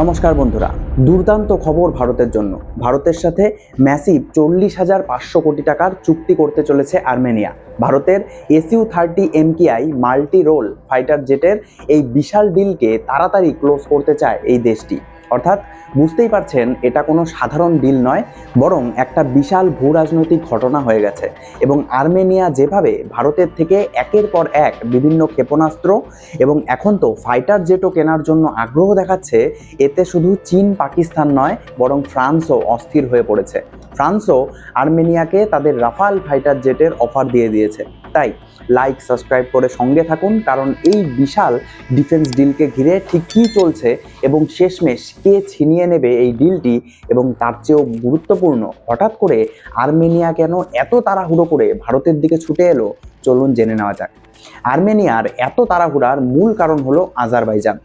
নমস্কার বন্ধুরা, দুর্দান্ত খবর ভারতের জন্য। ভারতের সাথে ম্যাসিভ চল্লিশ হাজার পাঁচশো কোটি টাকার চুক্তি করতে চলেছে আর্মেনিয়া। ভারতের SU thirty MKI multi role fighter জেটের এই বিশাল ডিলকে তাড়াতাড়ি ক্লোজ করতে চায় এই দেশটি। অর্থাৎ বুঝতেই পারছেন এটা কোনো সাধারণ ডিল নয়, বরং একটা বিশাল ভূ রাজনৈতিক ঘটনা হয়ে গেছে। এবং আর্মেনিয়া যেভাবে ভারতের থেকে একের পর এক বিভিন্ন ক্ষেপণাস্ত্র এবং এখন তো ফাইটার জেটও কেনার জন্য আগ্রহ দেখাচ্ছে, এতে শুধু চীন, পাকিস্তান নয়, বরং ফ্রান্সও অস্থির হয়ে পড়েছে। ফ্রান্সও আর্মেনিয়াকে তাদের রাফাল ফাইটার জেটের অফার দিয়ে দিয়েছে। তাই লাইক সাবস্ক্রাইব করে সঙ্গে থাকুন, কারণ এই বিশাল ডিফেন্স ডিলকে ঘিরে ঠিক কী চলছে এবং শেষমেশ কে ছিনিয়ে নেবে এই ডিলটি এবং তার চেয়েও গুরুত্বপূর্ণ, হঠাৎ করে আর্মেনিয়া কেন এত তাড়াহুড়ো করে ভারতের দিকে ছুটে এলো? চলুন জেনে নেওয়া যাক। আর্মেনিয়ার এত তাড়াহুড়ার মূল কারণ হলো আজারবাইজান।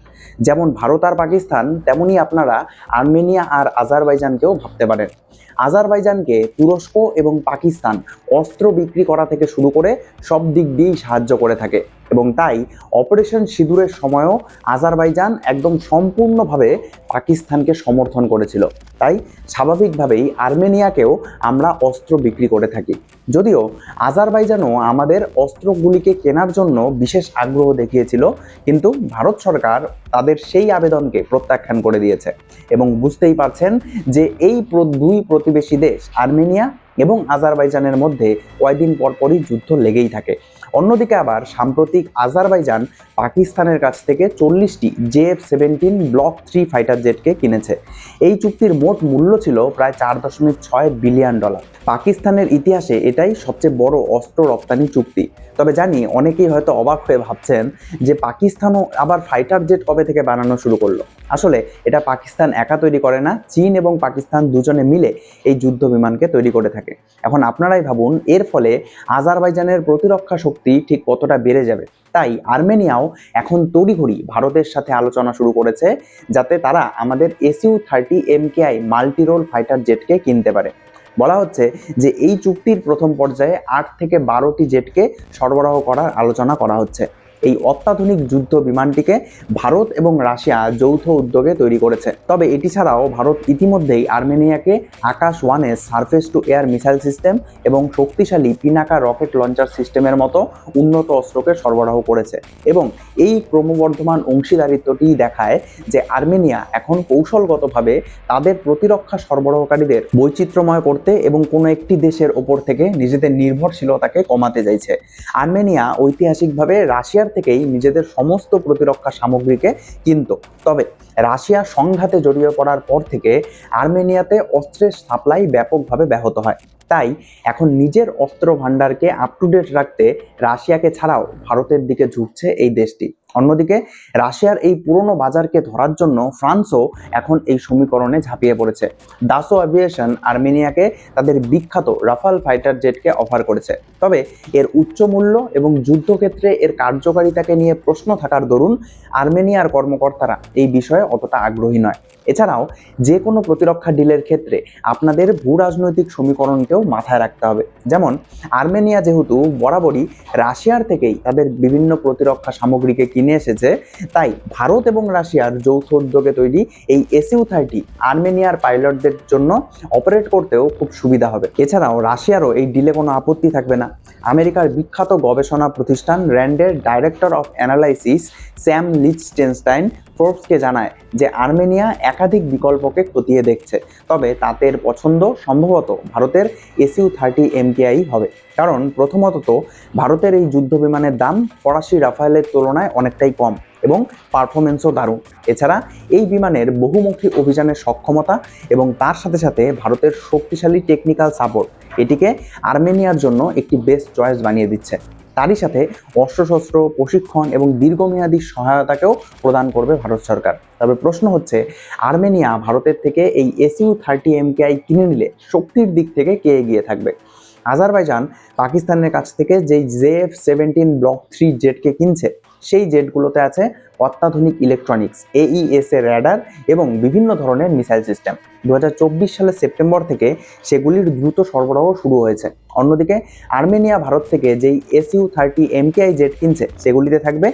যেমন ভারত আর পাকিস্তান, তেমনি আপনারা আর্মেনিয়া আর আজারবাইজানকেও ভাবতে পারেন। আজারবাইজানকে তুরস্ক এবং পাকিস্তান অস্ত্র বিক্রি করা থেকে শুরু করে সব দিক দিয়েই সাহায্য করে থাকে। এবং তাই অপারেশন সিঁদুরের সময়ও আজারবাইজান একদম সম্পূর্ণভাবে পাকিস্তানকে সমর্থন করেছিল। তাই স্বাভাবিকভাবেই আর্মেনিয়াকেও আমরা অস্ত্র বিক্রি করে থাকি। যদিও আজারবাইজানও আমাদের অস্ত্রগুলিকে কেনার জন্য বিশেষ আগ্রহ দেখিয়েছিল, কিন্তু ভারত সরকার তাদের সেই আবেদনকে প্রত্যাখ্যান করে দিয়েছে। এবং বুঝতেই পারছেন যে এই দুই প্রতিবেশী দেশ, আর্মেনিয়া এবং আজারবাইজানের মধ্যে কয়দিন পরপরই যুদ্ধ লেগেই থাকে। অন্যদিকে আবার সাম্প্রতিক আজারবাইজান পাকিস্তানের কাছ থেকে চল্লিশটি JF seventeen block three fighter জেটকে কিনেছে। এই চুক্তির মোট মূল্য ছিল প্রায় চার দশমিক ছয় বিলিয়ন ডলার। পাকিস্তানের ইতিহাসে এটাই সবচেয়ে বড় অস্ত্র রপ্তানি চুক্তি। তবে জানি অনেকেই হয়তো অবাক হয়ে ভাবছেন যে পাকিস্তানও আবার ফাইটার জেট কবে থেকে বানানো শুরু করল? আসলে এটা পাকিস্তান একা তৈরি করে না, চীন এবং পাকিস্তান দুজনে মিলে এই যুদ্ধ বিমানকে তৈরি করে থাকে। এখন আপনারাই ভাবুন, এর ফলে আজারবাইজানের প্রতিরক্ষা শক্তি ঠিক কতটা বেড়ে যাবে। তাই আর্মেনিয়াও এখন তড়িঘড়ি ভারতের সাথে আলোচনা শুরু করেছে, যাতে তারা আমাদের SU thirty MKI multirole fighter জেটকে কিনতে পারে। বলা হচ্ছে যে এই চুক্তির প্রথম পর্যায়ে আট থেকে বারোটি জেটকে সরবরাহ করার আলোচনা করা হচ্ছে। এই অত্যাধুনিক যুদ্ধ বিমানটিকে ভারত এবং রাশিয়া যৌথ উদ্যোগে তৈরি করেছে। তবে এটি ছাড়াও ভারত ইতিমধ্যেই আর্মেনিয়াকে আকাশ ওয়ানের surface to air missile system এবং শক্তিশালী পিনাকা রকেট লঞ্চার সিস্টেমের মতো উন্নত অস্ত্রকে সরবরাহ করেছে এবং এই ক্রমবর্ধমান অংশীদারিত্বটি দেখায় যে আর্মেনিয়া এখন কৌশলগতভাবে তাদের প্রতিরক্ষা সরবরাহকারীদের বৈচিত্র্যময় করতে এবং কোনো একটি দেশের ওপর থেকে নিজেদের নির্ভরশীলতাকে কমাতে চাইছে। আর্মেনিয়া ঐতিহাসিকভাবে রাশিয়ার থেকেই নিজেদের সমস্ত প্রতিরক্ষা সামগ্রীকে কিনত। তবে রাশিয়া সংঘাতে জড়িয়ে পড়ার পর থেকে আর্মেনিয়াতে অস্ত্রের সাপ্লাই ব্যাপকভাবে ব্যাহত হয়। তাই এখন নিজের অস্ত্র ভাণ্ডারকে আপ টু ডেট রাখতে রাশিয়াকে ছাড়াও ভারতের দিকে ঝুঁকছে এই দেশটি। অন্যদিকে, রাশিয়ার এই পুরনো বাজারকে ধরার জন্য ফ্রান্সও এখন এই সমীকরণে ঝাঁপিয়ে পড়েছে। দাসো অ্যাভিয়েশন আর্মেনিয়াকে তাদের বিখ্যাত রাফাল ফাইটার জেটকে অফার করেছে। তবে এর উচ্চ মূল্য এবং যুদ্ধক্ষেত্রে এর কার্যকারিতাকে নিয়ে প্রশ্ন থাকার দরুন আর্মেনিয়ার কর্মকর্তারা এই বিষয়ে অতটা আগ্রহী নয়। এছাড়াও যে কোনো প্রতিরক্ষা ডিলের ক্ষেত্রে আপনাদের ভূ রাজনৈতিক সমীকরণকেও মাথায় রাখতে হবে। যেমন, আর্মেনিয়া যেহেতু বরাবরই রাশিয়ার থেকেই তাদের বিভিন্ন প্রতিরক্ষা সামগ্রীকে কিনে এসেছে। তাই ভারত এবং রাশিয়ার যৌথ উদ্যোগে তৈরি এই এসইউ থার্টি আর্মেনিয়ার পাইলটদের জন্য অপারেট করতেও খুব সুবিধা হবে। এছাড়াও রাশিয়ারও এই ডিলে কোনো আপত্তি থাকবে না। আমেরিকার বিখ্যাত গবেষণা প্রতিষ্ঠান র্যান্ডের director of analysis Sam Lichtenstein ফোর্বসকে জানায় যে আর্মেনিয়া একাধিক বিকল্পকে খতিয়ে দেখছে, তবে তাদের পছন্দ সম্ভবত ভারতের এসইউ থার্টি এমকেআই হবে। কারণ প্রথমত ভারতের এই যুদ্ধ বিমানের দাম ফরাসি রাফায়েলের তুলনায় অনেকটাই কম এবং পারফরমেন্সও দারুণ। এছাড়া এই বিমানের বহুমুখী অভিযানের সক্ষমতা এবং তার সাথে সাথে ভারতের শক্তিশালী টেকনিক্যাল সাপোর্ট এটিকে আর্মেনিয়ার জন্য একটি বেস্ট চয়েস বানিয়ে দিচ্ছে। তারই সাথে অস্ত্রশস্ত্র, প্রশিক্ষণ এবং দীর্ঘমেয়াদী সহায়তাকেও প্রদান করবে ভারত সরকার। তবে প্রশ্ন হচ্ছে, আর্মেনিয়া ভারতের থেকে এই এসইউ থার্টি এমকেআই কিনে নিলে শক্তির দিক থেকে কে এগিয়ে থাকবে? আজারবাইজান পাকিস্তানের কাছ থেকে যেই জেএফ সেভেন্টিন ব্লক থ্রি জেটকে কিনছে সেই জেটগুলোতে আছে। অত্যাধুনিক ইলেকট্রনিক্স এইএস এর র্যাডার এবং বিভিন্ন ধরনের মিসাইল সিস্টেম দু হাজার চব্বিশ সালের সেপ্টেম্বর থেকে সেগুলির দ্রুত সরবরাহ শুরু হয়েছে। অন্যদিকে, আর্মেনিয়া, ভারত থেকে যেই এসইউ থার্টি এমকেআই জেট কিনছে, সেগুলিতে থাকবে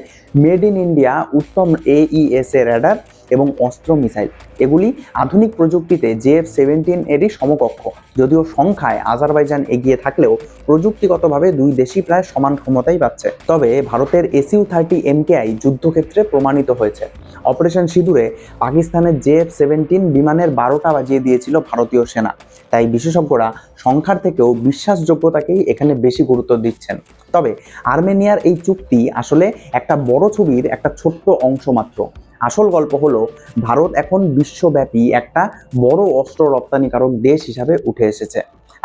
made in India Uttam AESA এর র্যাডার এবং অস্ত্র মিসাইল এগুলি আধুনিক প্রযুক্তিতে জেএফ সেভেন্টিন এরই সমকক্ষ। যদিও সংখ্যায় আজারবাইজান এগিয়ে থাকলেও প্রযুক্তিগতভাবে দুই দেশই প্রায় সমান ক্ষমতাই পাচ্ছে। তবে ভারতের এসইউ থার্টি এমকেআই যুদ্ধক্ষেত্রে প্রমাণিত হয়েছে। অপারেশন সিঁদুরে পাকিস্তানের জেএফ সেভেন্টিন বিমানের বারোটা বাজিয়ে দিয়েছিল ভারতীয় সেনা। তাই বিশেষজ্ঞরা সংখ্যার থেকেও বিশ্বাসযোগ্যতাকেই এখানে বেশি গুরুত্ব দিচ্ছেন। তবে আর্মেনিয়ার এই চুক্তি আসলে একটা বড় ছবির একটা ছোট্ট অংশ মাত্র। আসল গল্প হলো, ভারত এখন বিশ্বব্যাপী একটা বড় অস্ত্র রপ্তানিকারক দেশ হিসাবে উঠে এসেছে।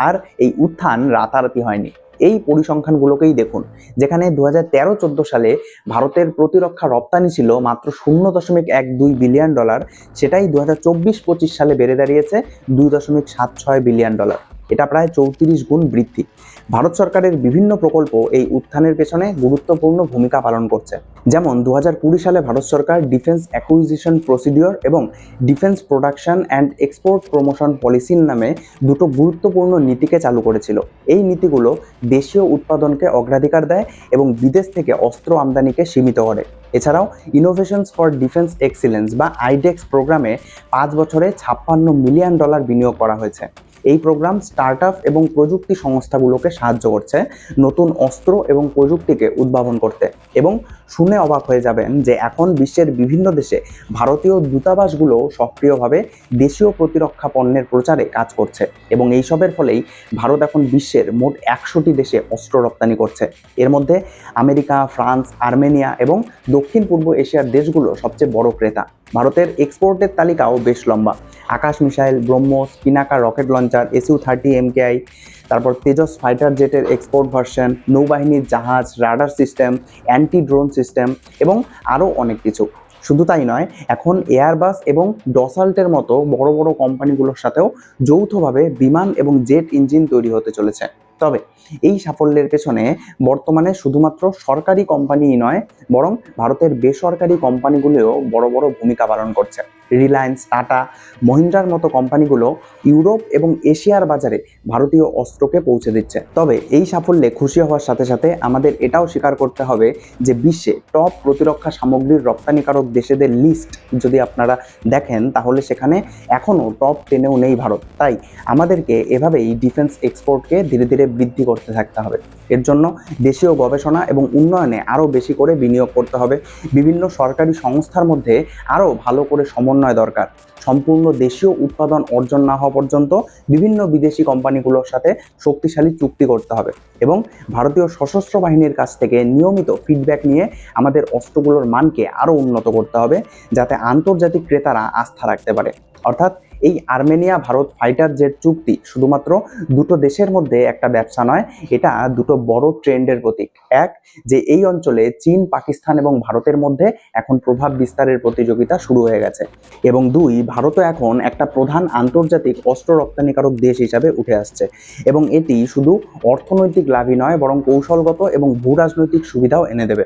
আর এই উত্থান রাতারাতি হয়নি। এই পরিসংখ্যানগুলোকেই দেখুন। যেখানে দু হাজার তেরো সালে ভারতের প্রতিরক্ষা রপ্তানি ছিল মাত্র শূন্য দশমিক এক দুই বিলিয়ন ডলার, সেটাই দু হাজার চব্বিশ পঁচিশ সালে বেড়ে দাঁড়িয়েছে দুই দশমিক সাত ছয় বিলিয়ন ডলার। এটা প্রায় চৌত্রিশ গুণ বৃদ্ধি। ভারত সরকারের বিভিন্ন প্রকল্প এই উত্থানের পেছনে গুরুত্বপূর্ণ ভূমিকা পালন করছে। যেমন দু সালে ভারত সরকার ডিফেন্স অ্যাকুইজিশন প্রসিডিওর এবং defence production and export promotion পলিসির নামে দুটো গুরুত্বপূর্ণ নীতিকে চালু করেছিল। এই নীতিগুলো দেশীয় উৎপাদনকে অগ্রাধিকার দেয় এবং বিদেশ থেকে অস্ত্র আমদানিকে সীমিত করে। এছাড়াও ইনোভেশনস ফর ডিফেন্স এক্সিলেন্স বা আইডেক্স প্রোগ্রামে পাঁচ বছরে ছাপ্পান্ন মিলিয়ন ডলার বিনিয়োগ করা হয়েছে। এই প্রোগ্রাম স্টার্টআপ এবং প্রযুক্তি সংস্থাগুলোকে সাহায্য করছে নতুন অস্ত্র এবং প্রযুক্তিকে উদ্ভাবন করতে। এবং শুনে অবাক হয়ে যাবেন যে এখন বিশ্বের বিভিন্ন দেশে ভারতীয় দূতাবাসগুলো সক্রিয়ভাবে দেশীয় প্রতিরক্ষা পণ্যের প্রচারে কাজ করছে। এবং এইসবের ফলেই ভারত এখন বিশ্বের মোট একশোটি দেশে অস্ত্র রপ্তানি করছে। এর মধ্যে আমেরিকা, ফ্রান্স, আর্মেনিয়া এবং দক্ষিণ পূর্ব এশিয়ার দেশগুলো সবচেয়ে বড় ক্রেতা। ভারতের এক্সপোর্টের তালিকাও বেশ লম্বা। Akash missile BrahMos Pinaka rocket launcher SU thirty MKI তারপর তেজস ফাইটার জেটের এক্সপোর্ট ভার্সন নৌবাহিনীর জাহাজ radar system anti drone system এবং আরও অনেক কিছু। শুধু তাই নয়, এখন এয়ারবাস এবং ডসাল্টের মতো বড় বড় কোম্পানিগুলোর সাথেও যৌথভাবে বিমান এবং জেট ইঞ্জিন তৈরি হতে চলেছে। তবে এই সাফল্যের পেছনে বর্তমানে শুধুমাত্র সরকারি কোম্পানিই নয়, বরং ভারতের বেসরকারি কোম্পানিগুলোও বড় বড় ভূমিকা পালন করছে। রিলায়েন্স, টাটা, মহিন্দ্রার মতো কোম্পানিগুলো ইউরোপ এবং এশিয়ার বাজারে ভারতীয় অস্ত্রকে পৌঁছে দিচ্ছে। তবে এই সাফল্যে খুশি হওয়ার সাথে সাথে আমাদের এটাও স্বীকার করতে হবে যে বিশ্বে টপ প্রতিরক্ষা সামগ্রীর রপ্তানিকারক দেশেদের লিস্ট যদি আপনারা দেখেন, তাহলে সেখানে এখনও টপ টেনেও নেই ভারত। তাই আমাদেরকে এভাবেই ডিফেন্স এক্সপোর্টকে ধীরে ধীরে বৃদ্ধি করতে থাকতে হবে। এর জন্য দেশীয় গবেষণা এবং উন্নয়নে আরও বেশি করে বিনিয়োগ করতে হবে। বিভিন্ন সরকারি সংস্থার মধ্যে আরও ভালো করে সমন্বয় দরকার। সম্পূর্ণ দেশীয় উৎপাদন অর্জন না হওয়া পর্যন্ত বিভিন্ন বিদেশি কোম্পানিগুলোর সাথে শক্তিশালী চুক্তি করতে হবে এবং ভারতীয় সশস্ত্র বাহিনীর কাছ থেকে নিয়মিত ফিডব্যাক নিয়ে আমাদের অস্ত্রগুলোর মানকে আরও উন্নত করতে হবে, যাতে আন্তর্জাতিক ক্রেতারা আস্থা রাখতে পারে। অর্থাৎ এই আর্মেনিয়া ভারত ফাইটার জেট চুক্তি শুধুমাত্র দুটো দেশের মধ্যে একটা ব্যবসা নয়, এটা দুটো বড় ট্রেন্ডের প্রতীক। এক, যে এই অঞ্চলে চীন, পাকিস্তান এবং ভারতের মধ্যে এখন প্রভাব বিস্তারের প্রতিযোগিতা শুরু হয়ে গেছে। এবং দুই, ভারতও এখন একটা প্রধান আন্তর্জাতিক অস্ত্র রপ্তানিকারক দেশ হিসাবে উঠে আসছে। এবং এটি শুধু অর্থনৈতিক লাভই নয়, বরং কৌশলগত এবং ভূ রাজনৈতিক সুবিধাও এনে দেবে।